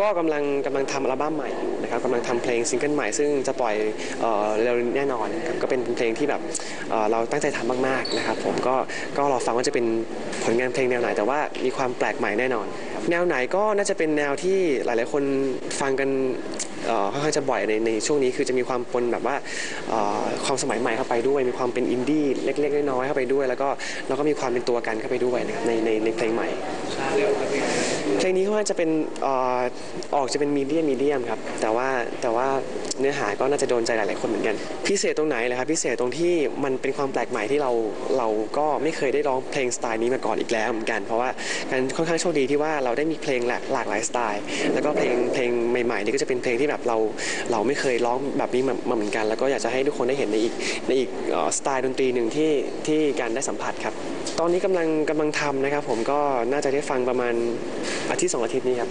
ก็กำลังกำลังทำอัลบั้มใหม่นะครับกำลังทำเพลงซิงเกิลใหม่ซึ่งจะปล่อยเอ่อเร็วแน่นอนครับก็เป็นเพลงที่แบบเอ่อเราตั้งใจทำมากๆนะครับผมก็ก็รอฟังว่าจะเป็นผลงานเพลงแนวไหนแต่ว่ามีความแปลกใหม่แน่นอน แนวไหนก็น่าจะเป็นแนวที่หลายๆ คนฟังกันเอ่อค่อนข้างจะบ่อยในในช่วงนี้คือจะมีความปนแบบว่าเอ่อความสมัยใหม่เข้าไปด้วย มีความเป็นอินดี้เล็กๆน้อยๆเข้าไปด้วย แล้วก็แล้วก็มีความเป็นตัวกันเข้าไปด้วยนะครับในในในเพลงใหม่เพ พลงนี้ก็ว่าจะเป็นเอ่อออกจะเป็นมีเดียมมีเดียมครับ แต่ว่าแต่ว่าเนื้อหาก็น่าจะโดนใจหลาย ๆ คนเหมือนกัน พิเศษตรงไหนเลยครับ พิเศษตรงที่มันเป็นความแปลกใหม่ที่เราเราก็ไม่เคยได้ร้องเพลงสไตล์นี้มาก่อนอีกแล้วเหมือนกัน เพราะว่าการค่อนข้างโชคดีที่ว่าเราได้มีเพลงหลากหลากหลายสไตล์ แล้วก็เพลง ม่นี่ก็จะเป็นเพลงที่แบบเราเราไม่เคยร้องแบบนี้มาเหมือนกัน แล้วก็อยากจะให้ทุกคนได้เห็นในอีกในอีกสไตล์ดนตรีหนึ่งที่ที่การได้สัมผัสครับ ตอนนี้กำลังกำลังทำนะครับ ผมก็น่าจะได้ฟังประมาณอาทิตย์สองอาทิตย์นี้ครับ